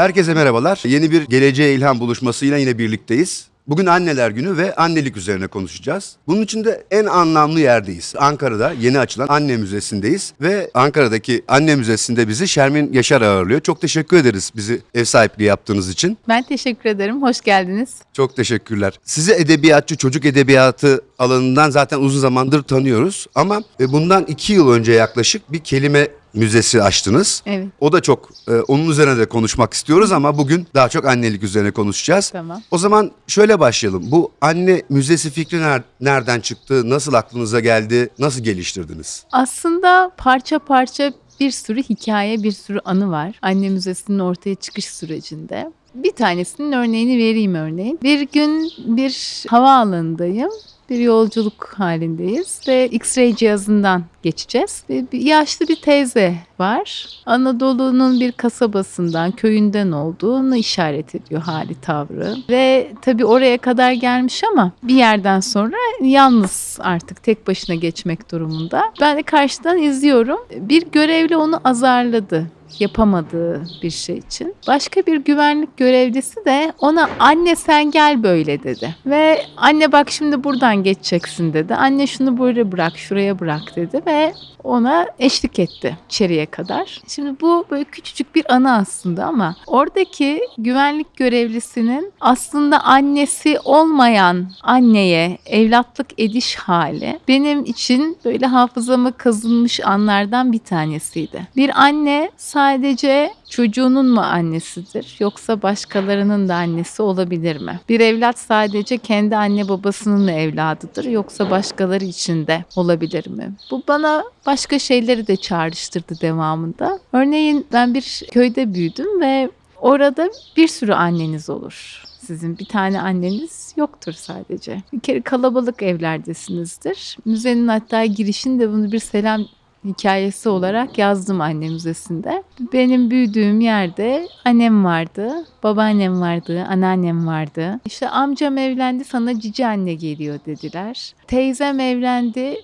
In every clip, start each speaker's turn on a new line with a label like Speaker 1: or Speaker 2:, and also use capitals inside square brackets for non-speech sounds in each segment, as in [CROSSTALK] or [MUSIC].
Speaker 1: Herkese merhabalar. Yeni bir Geleceğe İlham buluşmasıyla yine birlikteyiz. Bugün anneler günü ve annelik üzerine konuşacağız. Bunun için de en anlamlı yerdeyiz. Ankara'da yeni açılan Anne Müzesi'ndeyiz ve Ankara'daki Anne Müzesi'nde bizi Şermin Yaşar ağırlıyor. Çok teşekkür ederiz bizi ev sahipliği yaptığınız için.
Speaker 2: Ben teşekkür ederim. Hoş geldiniz.
Speaker 1: Çok teşekkürler. Sizi edebiyatçı, çocuk edebiyatı alanından zaten uzun zamandır tanıyoruz. Ama e, bundan iki yıl önce yaklaşık bir kelime müzesi açtınız.
Speaker 2: Evet.
Speaker 1: O da çok, e, onun üzerine de konuşmak istiyoruz ama bugün daha çok annelik üzerine konuşacağız.
Speaker 2: Tamam.
Speaker 1: O zaman şöyle başlayalım. Bu anne müzesi fikri ner- nereden çıktı? Nasıl aklınıza geldi? Nasıl geliştirdiniz?
Speaker 2: Aslında parça parça bir sürü hikaye, bir sürü anı var. Anne Müzesi'nin ortaya çıkış sürecinde. Bir tanesinin örneğini vereyim örneğin. Bir gün bir havaalanındayım. Bir yolculuk halindeyiz ve X-ray cihazından geçeceğiz. Bir yaşlı bir teyze var. Anadolu'nun bir kasabasından, köyünden olduğunu işaret ediyor hali tavrı. Ve tabii oraya kadar gelmiş ama bir yerden sonra yalnız artık tek başına geçmek durumunda. Ben de karşıdan izliyorum. Bir görevli onu azarladı yapamadığı bir şey için. Başka bir güvenlik görevlisi de ona anne sen gel böyle dedi. Ve anne bak şimdi buradan geçeceksin dedi. Anne şunu böyle bırak şuraya bırak dedi ve ona eşlik etti içeriye kadar. Şimdi bu böyle küçücük bir anı aslında ama oradaki güvenlik görevlisinin aslında annesi olmayan anneye evlatlık ediş hali benim için böyle hafızama kazınmış anlardan bir tanesiydi. Bir anne sadece çocuğunun mu annesidir yoksa başkalarının da annesi olabilir mi? Bir evlat sadece kendi anne babasının evladıdır yoksa başkaları için de olabilir mi? Bu bana başka şeyleri de çağrıştırdı devamında. Örneğin ben bir köyde büyüdüm ve orada bir sürü anneniz olur. Sizin bir tane anneniz yoktur sadece. Bir kere kalabalık evlerdesinizdir. Müzenin hatta girişinde bunu bir selam hikayesi olarak yazdım anne müzesinde. Benim büyüdüğüm yerde annem vardı, babaannem vardı, anneannem vardı. İşte amcam evlendi sana cici anne geliyor dediler. Teyzem evlendi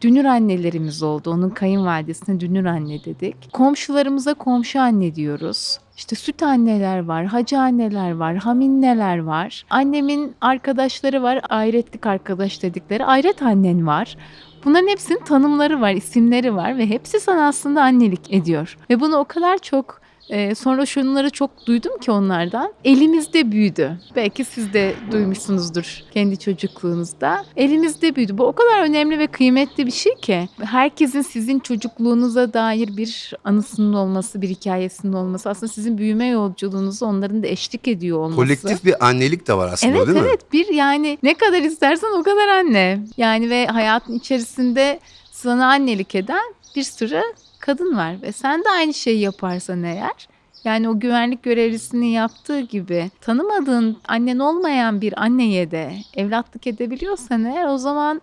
Speaker 2: dünür annelerimiz oldu. Onun kayınvalidesine dünür anne dedik. Komşularımıza komşu anne diyoruz. İşte süt anneler var, hacı anneler var, haminneler var. Annemin arkadaşları var, ayretlik arkadaş dedikleri ayret annen var. Bunların hepsinin tanımları var, isimleri var ve hepsi sana aslında annelik ediyor. Ve bunu o kadar çok e, sonra şunları çok duydum ki onlardan. Elimizde büyüdü. Belki siz de duymuşsunuzdur kendi çocukluğunuzda. Elimizde büyüdü. Bu o kadar önemli ve kıymetli bir şey ki. Herkesin sizin çocukluğunuza dair bir anısının olması, bir hikayesinin olması. Aslında sizin büyüme yolculuğunuzu onların da eşlik ediyor olması.
Speaker 1: Kolektif bir annelik de var aslında
Speaker 2: Evet
Speaker 1: değil mi?
Speaker 2: evet bir yani ne kadar istersen o kadar anne. Yani ve hayatın içerisinde sana annelik eden bir sürü kadın var ve sen de aynı şeyi yaparsan eğer yani o güvenlik görevlisinin yaptığı gibi tanımadığın annen olmayan bir anneye de evlatlık edebiliyorsan eğer o zaman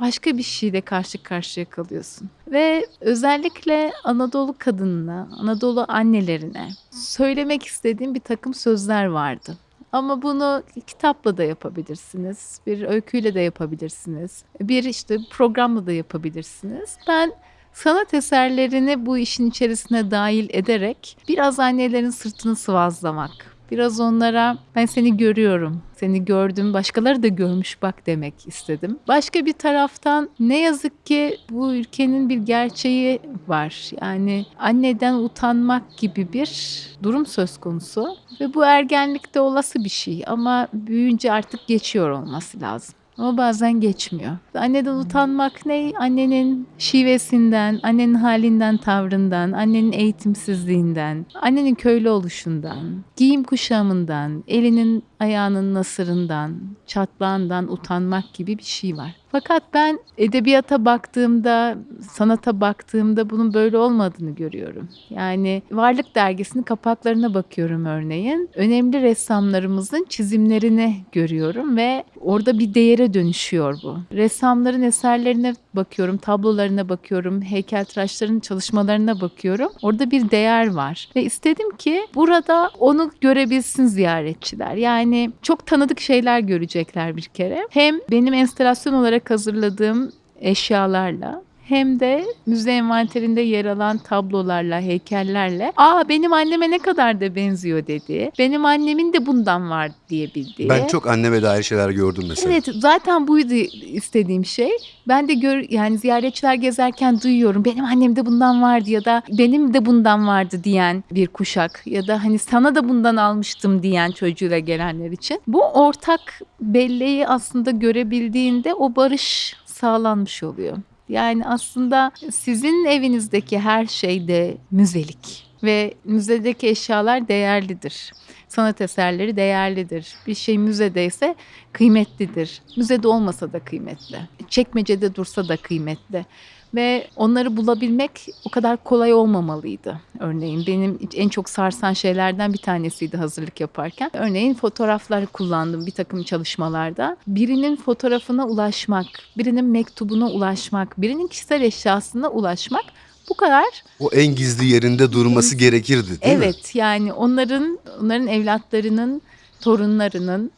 Speaker 2: başka bir şeyle karşı karşıya kalıyorsun. Ve özellikle Anadolu kadınına, Anadolu annelerine söylemek istediğim bir takım sözler vardı. Ama bunu kitapla da yapabilirsiniz, bir öyküyle de yapabilirsiniz, bir işte programla da yapabilirsiniz. Ben sanat eserlerini bu işin içerisine dahil ederek biraz annelerin sırtını sıvazlamak, biraz onlara ben seni görüyorum, seni gördüm, başkaları da görmüş bak demek istedim. Başka bir taraftan ne yazık ki bu ülkenin bir gerçeği var. Yani anneden utanmak gibi bir durum söz konusu ve bu ergenlikte olası bir şey ama büyüyünce artık geçiyor olması lazım. Ama bazen geçmiyor. Anneden utanmak ne? Annenin şivesinden, annenin halinden, tavrından, annenin eğitimsizliğinden, annenin köylü oluşundan, giyim kuşamından, elinin ayağının nasırından, çatlağından utanmak gibi bir şey var. Fakat ben edebiyata baktığımda, sanata baktığımda bunun böyle olmadığını görüyorum. Yani Varlık Dergisi'nin kapaklarına bakıyorum örneğin. Önemli ressamlarımızın çizimlerini görüyorum ve orada bir değere dönüşüyor bu. Ressamların eserlerine bakıyorum, tablolarına bakıyorum, heykeltıraşların çalışmalarına bakıyorum. Orada bir değer var ve istedim ki burada onu görebilsin ziyaretçiler. Yani çok tanıdık şeyler görecekler bir kere. Hem benim enstalasyon olarak hazırladığım eşyalarla hem de müze envanterinde yer alan tablolarla, heykellerle ''Aa benim anneme ne kadar da benziyor'' dedi. Benim annemin de bundan var diyebildiği.
Speaker 1: Ben çok anneme dair şeyler gördüm mesela.
Speaker 2: Evet zaten buydu istediğim şey. Ben de gör yani ziyaretçiler gezerken duyuyorum. Benim annemde bundan vardı ya da benim de bundan vardı diyen bir kuşak ya da hani sana da bundan almıştım diyen çocuğuyla gelenler için. Bu ortak belleği aslında görebildiğinde o barış sağlanmış oluyor. Yani aslında sizin evinizdeki her şey de müzelik ve müzedeki eşyalar değerlidir. Sanat eserleri değerlidir. Bir şey müzedeyse kıymetlidir. Müzede olmasa da kıymetli. Çekmecede dursa da kıymetli. Ve onları bulabilmek o kadar kolay olmamalıydı. Örneğin benim en çok sarsan şeylerden bir tanesiydi hazırlık yaparken. Örneğin fotoğrafları kullandım bir takım çalışmalarda. Birinin fotoğrafına ulaşmak, birinin mektubuna ulaşmak, birinin kişisel eşyasına ulaşmak bu kadar
Speaker 1: O en gizli yerinde durması gerekirdi değil mi?
Speaker 2: evet yani onların onların evlatlarının torunlarının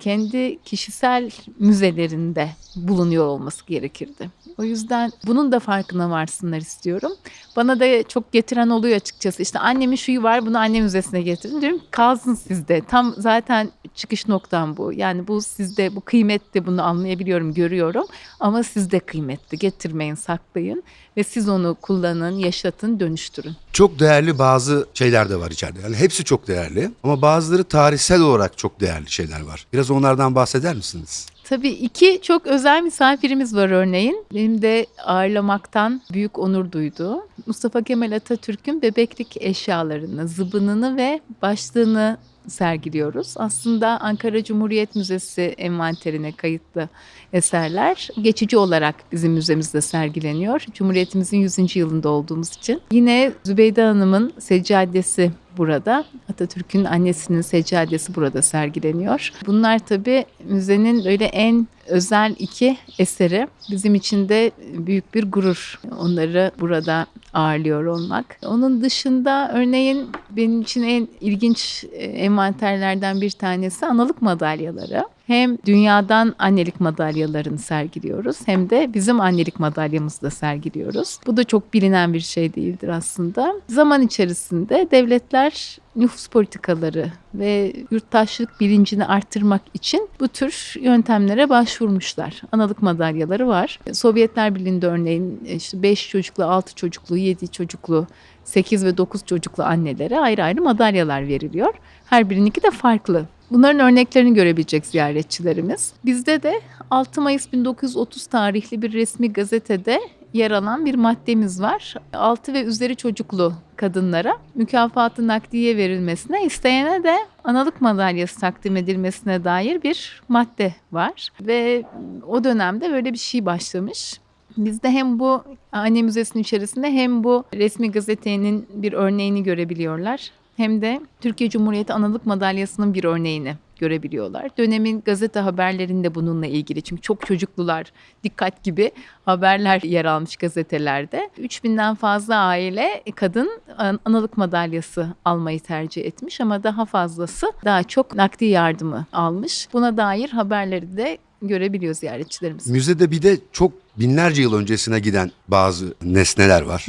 Speaker 2: kendi kişisel müzelerinde bulunuyor olması gerekirdi. O yüzden bunun da farkına varsınlar istiyorum. Bana da çok getiren oluyor açıkçası. İşte annemin şuyu var bunu anne müzesine getirin. Diyorum kalsın sizde. Tam zaten çıkış noktam bu. Yani bu sizde bu kıymetli bunu anlayabiliyorum, görüyorum. Ama sizde kıymetli. Getirmeyin, saklayın ve siz onu kullanın, yaşatın, dönüştürün.
Speaker 1: Çok değerli bazı şeyler de var içeride. Yani hepsi çok değerli ama bazıları tarihsel olarak çok değerli şeyler var. Biraz onlardan bahseder misiniz?
Speaker 2: Tabii iki çok özel misafirimiz var örneğin. Benim de ağırlamaktan büyük onur duyduğum Mustafa Kemal Atatürk'ün bebeklik eşyalarını, zıbınını ve başlığını sergiliyoruz. Aslında Ankara Cumhuriyet Müzesi envanterine kayıtlı eserler geçici olarak bizim müzemizde sergileniyor. Cumhuriyetimizin 100. yılında olduğumuz için. Yine Zübeyde Hanım'ın seccadesi burada. Atatürk'ün annesinin seccadesi burada sergileniyor. Bunlar tabii müzenin böyle en özel iki eseri. Bizim için de büyük bir gurur onları burada ağırlıyor olmak. Onun dışında örneğin benim için en ilginç e, envanterlerden bir tanesi analık madalyaları. Hem dünyadan annelik madalyalarını sergiliyoruz hem de bizim annelik madalyamızı da sergiliyoruz. Bu da çok bilinen bir şey değildir aslında. Zaman içerisinde devletler nüfus politikaları ve yurttaşlık bilincini arttırmak için bu tür yöntemlere başvurmuşlar. Analık madalyaları var. Sovyetler Birliği'nde örneğin işte 5 çocuklu, 6 çocuklu, 7 çocuklu, 8 ve 9 çocuklu annelere ayrı ayrı madalyalar veriliyor. Her birininki de farklı. Bunların örneklerini görebilecek ziyaretçilerimiz. Bizde de 6 Mayıs 1930 tarihli bir resmi gazetede yer alan bir maddemiz var. 6 ve üzeri çocuklu kadınlara mükafatı nakdiye verilmesine, isteyene de analık madalyası takdim edilmesine dair bir madde var. Ve o dönemde böyle bir şey başlamış. Bizde hem bu anne müzesinin içerisinde hem bu resmi gazetenin bir örneğini görebiliyorlar hem de Türkiye Cumhuriyeti Analık Madalyası'nın bir örneğini görebiliyorlar. Dönemin gazete haberlerinde bununla ilgili çünkü çok çocuklular dikkat gibi haberler yer almış gazetelerde. 3000'den fazla aile kadın analık madalyası almayı tercih etmiş ama daha fazlası daha çok nakdi yardımı almış. Buna dair haberleri de görebiliyor ziyaretçilerimiz.
Speaker 1: Müzede bir de çok binlerce yıl öncesine giden bazı nesneler var.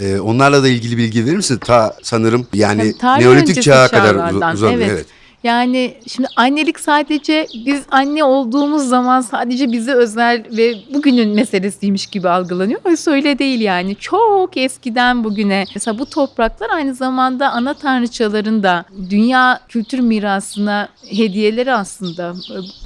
Speaker 1: Ee, onlarla da ilgili bilgi verir misin? Ta sanırım yani
Speaker 2: Tabii, tarih
Speaker 1: Neolitik
Speaker 2: öncesi
Speaker 1: çağa kadar
Speaker 2: çağlardan,
Speaker 1: uzanıyor.
Speaker 2: evet.
Speaker 1: Evet.
Speaker 2: Yani şimdi annelik sadece biz anne olduğumuz zaman sadece bize özel ve bugünün meselesiymiş gibi algılanıyor. Oysa öyle değil yani. Çok eskiden bugüne. Mesela bu topraklar aynı zamanda ana tanrıçaların da dünya kültür mirasına hediyeleri aslında.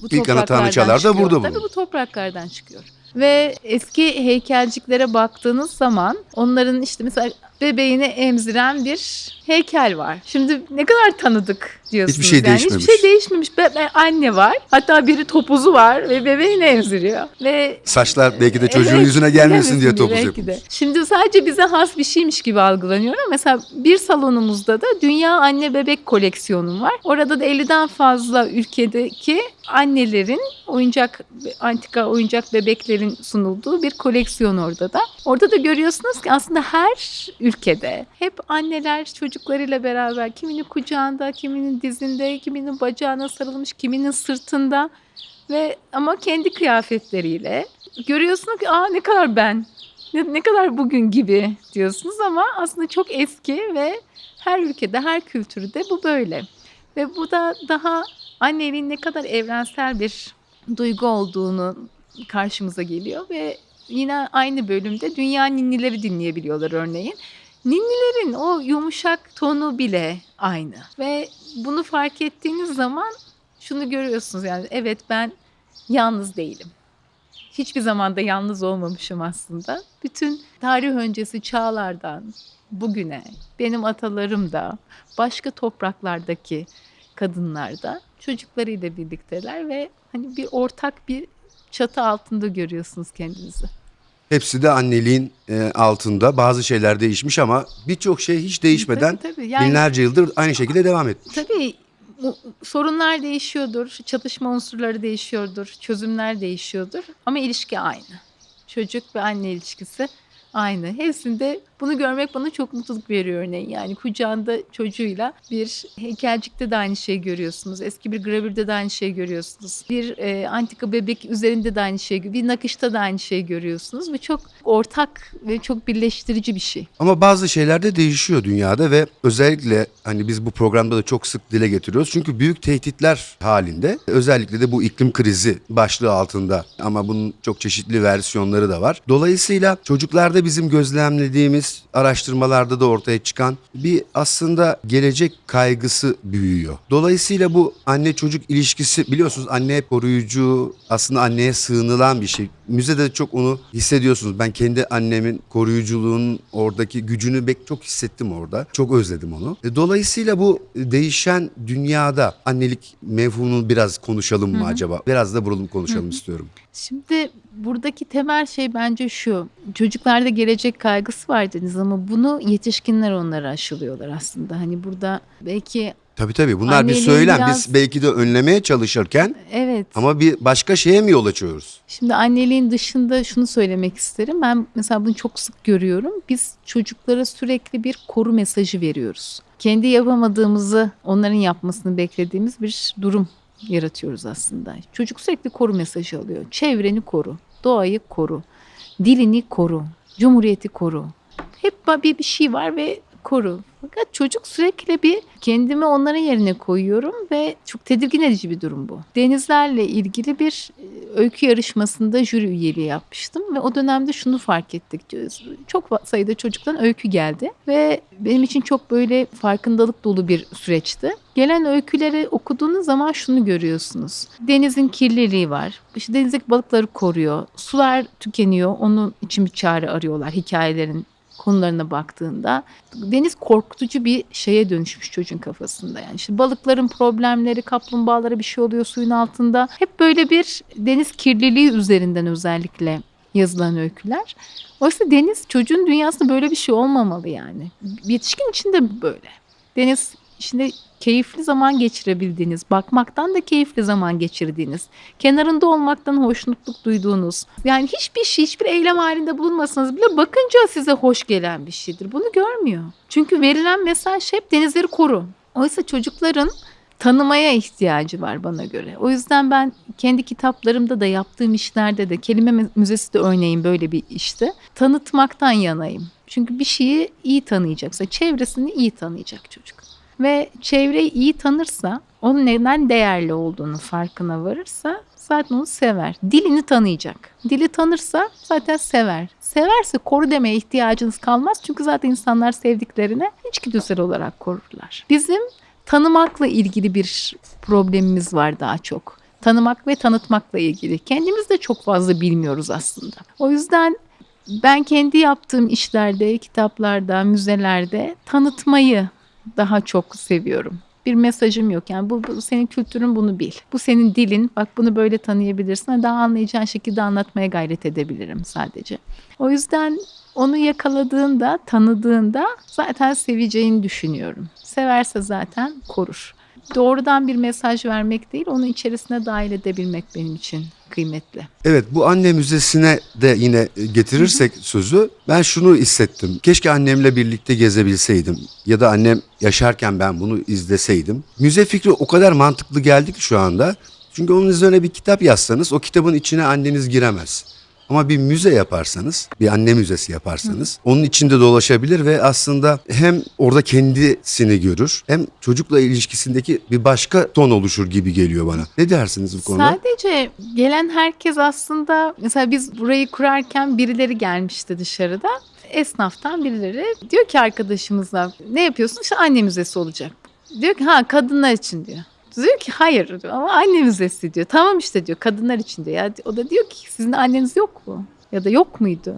Speaker 2: Bu
Speaker 1: İlk ana tanrıçalar da burada
Speaker 2: Tabii
Speaker 1: bulunuyor.
Speaker 2: bu topraklardan çıkıyor. Ve eski heykelciklere baktığınız zaman onların işte mesela bebeğini emziren bir heykel var. Şimdi ne kadar tanıdık diyorsunuz.
Speaker 1: Hiçbir şey
Speaker 2: yani.
Speaker 1: değişmemiş.
Speaker 2: Hiçbir şey değişmemiş. Be- be- anne var. Hatta biri topuzu var ve bebeğini emziriyor. Ve
Speaker 1: Saçlar belki de çocuğun
Speaker 2: Evet,
Speaker 1: yüzüne gelmesin diye topuz
Speaker 2: belki
Speaker 1: yapılmış.
Speaker 2: de. Şimdi sadece bize has bir şeymiş gibi algılanıyor ama mesela bir salonumuzda da Dünya Anne Bebek koleksiyonum var. Orada da 50'den fazla ülkedeki annelerin oyuncak antika oyuncak bebeklerin sunulduğu bir koleksiyon orada da. Orada da görüyorsunuz ki aslında her ülkede hep anneler çocuklarıyla beraber kiminin kucağında, kiminin dizinde, kiminin bacağına sarılmış, kiminin sırtında ve ama kendi kıyafetleriyle görüyorsun ki aa ne kadar ben ne, ne kadar bugün gibi diyorsunuz ama aslında çok eski ve her ülkede, her kültürde bu böyle. Ve bu da daha anneliğin ne kadar evrensel bir duygu olduğunu karşımıza geliyor ve yine aynı bölümde dünya ninnileri dinleyebiliyorlar örneğin. Ninnilerin o yumuşak tonu bile aynı ve bunu fark ettiğiniz zaman şunu görüyorsunuz yani evet ben yalnız değilim. Hiçbir zamanda yalnız olmamışım aslında. Bütün tarih öncesi çağlardan bugüne benim atalarım da başka topraklardaki kadınlar da çocuklarıyla birlikteler ve hani bir ortak bir çatı altında görüyorsunuz kendinizi.
Speaker 1: Hepsi de anneliğin e, altında. Bazı şeyler değişmiş ama birçok şey hiç değişmeden
Speaker 2: Tabii, tabii. Yani-
Speaker 1: binlerce yıldır aynı şekilde devam etmiş.
Speaker 2: Tabii bu- sorunlar değişiyordur, çatışma unsurları değişiyordur, çözümler değişiyordur ama ilişki aynı. Çocuk ve anne ilişkisi aynı. Hepsinde bunu görmek bana çok mutluluk veriyor örneğin. Yani kucağında çocuğuyla bir heykelcikte de aynı şeyi görüyorsunuz. Eski bir gravürde de aynı şeyi görüyorsunuz. Bir e, antika bebek üzerinde de aynı şeyi, bir nakışta da aynı şeyi görüyorsunuz. Ve çok ortak ve çok birleştirici bir şey.
Speaker 1: Ama bazı şeyler de değişiyor dünyada ve özellikle hani biz bu programda da çok sık dile getiriyoruz. Çünkü büyük tehditler halinde özellikle de bu iklim krizi başlığı altında ama bunun çok çeşitli versiyonları da var. Dolayısıyla çocuklarda bizim gözlemlediğimiz araştırmalarda da ortaya çıkan bir aslında gelecek kaygısı büyüyor. Dolayısıyla bu anne çocuk ilişkisi biliyorsunuz anne koruyucu aslında anneye sığınılan bir şey. Müzede de çok onu hissediyorsunuz. Ben kendi annemin koruyuculuğunun oradaki gücünü bek çok hissettim orada. Çok özledim onu. E, Dolayısıyla bu değişen dünyada annelik mevhumunu biraz konuşalım mı acaba? Biraz da buralım konuşalım istiyorum.
Speaker 2: Şimdi buradaki temel şey bence şu. Çocuklarda gelecek kaygısı var dediniz ama bunu yetişkinler onlara aşılıyorlar aslında. Hani burada belki
Speaker 1: Tabii tabii bunlar bir söylem.
Speaker 2: biraz-
Speaker 1: Biz belki de önlemeye çalışırken
Speaker 2: evet.
Speaker 1: ama bir başka şeye mi yol açıyoruz?
Speaker 2: Şimdi anneliğin dışında şunu söylemek isterim. Ben mesela bunu çok sık görüyorum. Biz çocuklara sürekli bir koru mesajı veriyoruz. Kendi yapamadığımızı onların yapmasını beklediğimiz bir durum yaratıyoruz aslında. Çocuk sürekli koru mesajı alıyor. Çevreni koru, doğayı koru, dilini koru, cumhuriyeti koru. Hep bir bir şey var ve koru. Fakat çocuk sürekli bir kendimi onların yerine koyuyorum ve çok tedirgin edici bir durum bu. Denizlerle ilgili bir e, öykü yarışmasında jüri üyeliği yapmıştım ve o dönemde şunu fark ettik. Çok sayıda çocuktan öykü geldi ve benim için çok böyle farkındalık dolu bir süreçti. Gelen öyküleri okuduğunuz zaman şunu görüyorsunuz. Denizin kirliliği var. İşte denizdeki balıkları koruyor. Sular tükeniyor. Onun için bir çare arıyorlar hikayelerin konularına baktığında deniz korkutucu bir şeye dönüşmüş çocuğun kafasında yani işte balıkların problemleri kaplumbağalara bir şey oluyor suyun altında hep böyle bir deniz kirliliği üzerinden özellikle yazılan öyküler. Oysa deniz çocuğun dünyasında böyle bir şey olmamalı yani. Yetişkin için de böyle. Deniz içinde keyifli zaman geçirebildiğiniz, bakmaktan da keyifli zaman geçirdiğiniz, kenarında olmaktan hoşnutluk duyduğunuz, yani hiçbir şey, hiçbir eylem halinde bulunmasanız bile bakınca size hoş gelen bir şeydir. Bunu görmüyor. Çünkü verilen mesaj hep denizleri koru. Oysa çocukların tanımaya ihtiyacı var bana göre. O yüzden ben kendi kitaplarımda da yaptığım işlerde de kelime müzesi de örneğin böyle bir işte tanıtmaktan yanayım. Çünkü bir şeyi iyi tanıyacaksa çevresini iyi tanıyacak çocuk. Ve çevreyi iyi tanırsa onun neden değerli olduğunu farkına varırsa zaten onu sever. Dilini tanıyacak. Dili tanırsa zaten sever. Severse koru demeye ihtiyacınız kalmaz. Çünkü zaten insanlar sevdiklerine içgüdüsel olarak korurlar. Bizim tanımakla ilgili bir problemimiz var daha çok. Tanımak ve tanıtmakla ilgili. Kendimiz de çok fazla bilmiyoruz aslında. O yüzden ben kendi yaptığım işlerde, kitaplarda, müzelerde tanıtmayı daha çok seviyorum. Bir mesajım yok. Yani bu, bu senin kültürün bunu bil. Bu senin dilin. Bak bunu böyle tanıyabilirsin. Daha anlayacağın şekilde anlatmaya gayret edebilirim sadece. O yüzden onu yakaladığında, tanıdığında zaten seveceğini düşünüyorum. Severse zaten korur. Doğrudan bir mesaj vermek değil, onu içerisine dahil edebilmek benim için kıymetli.
Speaker 1: Evet bu anne müzesine de yine getirirsek sözü ben şunu hissettim. Keşke annemle birlikte gezebilseydim ya da annem yaşarken ben bunu izleseydim. Müze fikri o kadar mantıklı geldi ki şu anda. Çünkü onun üzerine bir kitap yazsanız o kitabın içine anneniz giremez. Ama bir müze yaparsanız, bir anne müzesi yaparsanız onun içinde dolaşabilir ve aslında hem orada kendisini görür hem çocukla ilişkisindeki bir başka ton oluşur gibi geliyor bana. Ne dersiniz bu konuda?
Speaker 2: Sadece gelen herkes aslında mesela biz burayı kurarken birileri gelmişti dışarıda. Esnaftan birileri diyor ki arkadaşımızla ne yapıyorsun? İşte anne müzesi olacak. Diyor ki ha kadınlar için diyor. Diyor ki hayır ama anne müzesi diyor. Tamam işte diyor kadınlar için diyor. Ya, o da diyor ki sizin anneniz yok mu? Ya da yok muydu?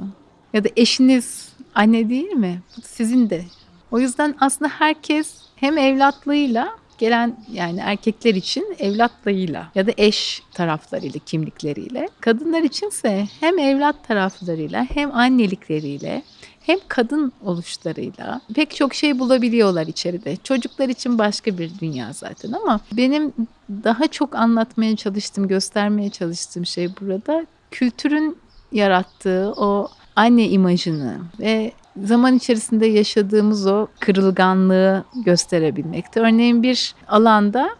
Speaker 2: Ya da eşiniz anne değil mi? Bu sizin de. O yüzden aslında herkes hem evlatlığıyla gelen yani erkekler için evlatlığıyla ya da eş taraflarıyla kimlikleriyle kadınlar içinse hem evlat taraflarıyla hem annelikleriyle hem kadın oluşlarıyla pek çok şey bulabiliyorlar içeride. Çocuklar için başka bir dünya zaten ama benim daha çok anlatmaya çalıştığım, göstermeye çalıştığım şey burada kültürün yarattığı o anne imajını ve zaman içerisinde yaşadığımız o kırılganlığı gösterebilmekte. Örneğin bir alanda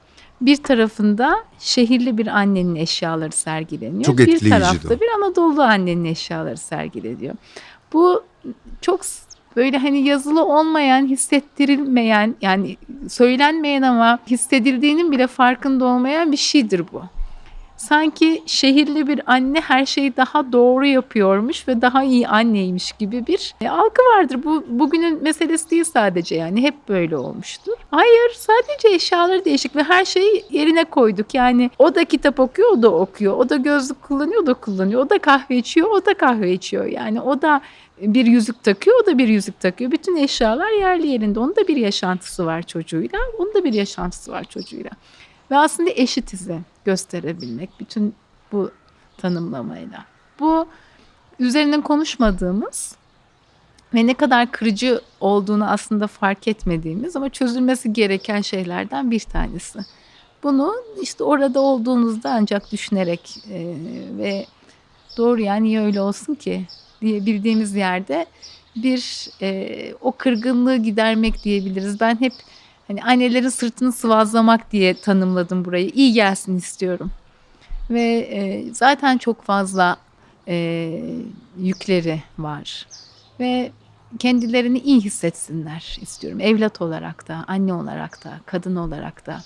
Speaker 2: bir tarafında şehirli bir annenin eşyaları sergileniyor.
Speaker 1: Çok
Speaker 2: bir tarafta
Speaker 1: o.
Speaker 2: bir Anadolu annenin eşyaları sergileniyor. Bu çok böyle hani yazılı olmayan, hissettirilmeyen yani söylenmeyen ama hissedildiğinin bile farkında olmayan bir şeydir bu. Sanki şehirli bir anne her şeyi daha doğru yapıyormuş ve daha iyi anneymiş gibi bir e, algı vardır. Bu bugünün meselesi değil sadece yani hep böyle olmuştur. Hayır sadece eşyaları değişik ve her şeyi yerine koyduk. Yani o da kitap okuyor, o da okuyor. O da gözlük kullanıyor, o da kullanıyor. O da kahve içiyor, o da kahve içiyor. Yani o da bir yüzük takıyor, o da bir yüzük takıyor. Bütün eşyalar yerli yerinde. Onun da bir yaşantısı var çocuğuyla, onun da bir yaşantısı var çocuğuyla. Ve aslında eşitizi gösterebilmek bütün bu tanımlamayla. Bu üzerine konuşmadığımız ve ne kadar kırıcı olduğunu aslında fark etmediğimiz ama çözülmesi gereken şeylerden bir tanesi. Bunu işte orada olduğunuzda ancak düşünerek e, ve doğru yani niye öyle olsun ki diye bildiğimiz yerde bir e, o kırgınlığı gidermek diyebiliriz. Ben hep hani annelerin sırtını sıvazlamak diye tanımladım burayı. İyi gelsin istiyorum. Ve e, zaten çok fazla e, yükleri var. Ve kendilerini iyi hissetsinler istiyorum. Evlat olarak da, anne olarak da, kadın olarak da.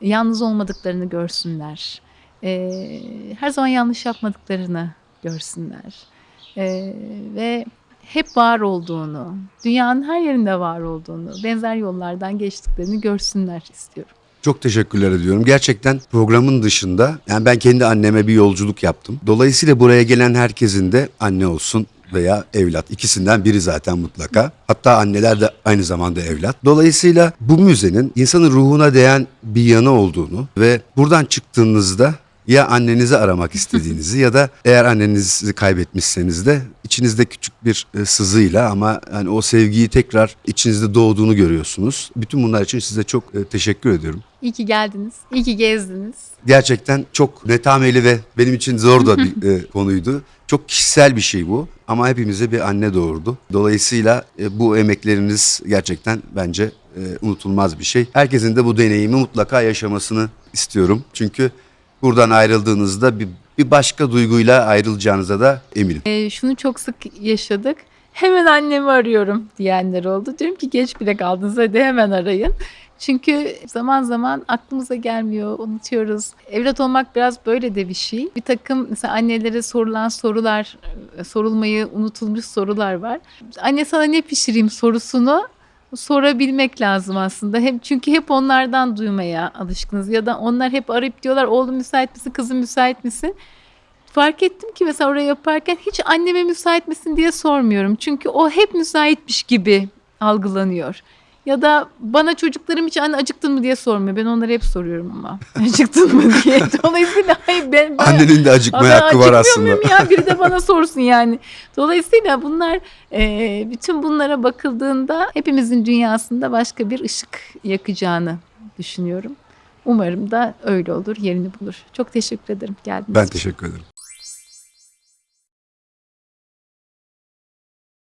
Speaker 2: Yalnız olmadıklarını görsünler. E, her zaman yanlış yapmadıklarını görsünler. E, ve hep var olduğunu, dünyanın her yerinde var olduğunu, benzer yollardan geçtiklerini görsünler istiyorum.
Speaker 1: Çok teşekkürler ediyorum. Gerçekten programın dışında yani ben kendi anneme bir yolculuk yaptım. Dolayısıyla buraya gelen herkesin de anne olsun veya evlat ikisinden biri zaten mutlaka. Hatta anneler de aynı zamanda evlat. Dolayısıyla bu müzenin insanın ruhuna değen bir yanı olduğunu ve buradan çıktığınızda ya annenizi aramak istediğinizi ya da eğer annenizi kaybetmişseniz de içinizde küçük bir e, sızıyla ama yani o sevgiyi tekrar içinizde doğduğunu görüyorsunuz. Bütün bunlar için size çok e, teşekkür ediyorum.
Speaker 2: İyi ki geldiniz, iyi ki gezdiniz.
Speaker 1: Gerçekten çok netameli ve benim için zor da bir e, [LAUGHS] konuydu. Çok kişisel bir şey bu ama hepimize bir anne doğurdu. Dolayısıyla bu emekleriniz gerçekten bence unutulmaz bir şey. Herkesin de bu deneyimi mutlaka yaşamasını istiyorum. Çünkü buradan ayrıldığınızda bir, bir başka duyguyla ayrılacağınıza da eminim.
Speaker 2: Ee, şunu çok sık yaşadık. Hemen annemi arıyorum diyenler oldu. Diyorum ki geç bile kaldınız hadi hemen arayın. Çünkü zaman zaman aklımıza gelmiyor, unutuyoruz. Evlat olmak biraz böyle de bir şey. Bir takım mesela annelere sorulan sorular, e, sorulmayı unutulmuş sorular var. Anne sana ne pişireyim sorusunu sorabilmek lazım aslında. Hem çünkü hep onlardan duymaya alışkınız ya da onlar hep arayıp diyorlar oğlum müsait misin, kızım müsait misin? Fark ettim ki mesela orayı yaparken hiç anneme müsait misin diye sormuyorum. Çünkü o hep müsaitmiş gibi algılanıyor. Ya da bana çocuklarım hiç anne acıktın mı diye sormuyor. Ben onlara hep soruyorum ama. [LAUGHS] Acıktın mı diye. [LAUGHS] Dolayısıyla hayır ben, ben
Speaker 1: Annenin de acıkmaya
Speaker 2: ben
Speaker 1: hakkı var aslında.
Speaker 2: ya biri de bana [LAUGHS] sorsun yani. Dolayısıyla bunlar e, bütün bunlara bakıldığında hepimizin dünyasında başka bir ışık yakacağını düşünüyorum. Umarım da öyle olur, yerini bulur. Çok teşekkür ederim geldiğiniz
Speaker 1: Ben
Speaker 2: için.
Speaker 1: teşekkür ederim.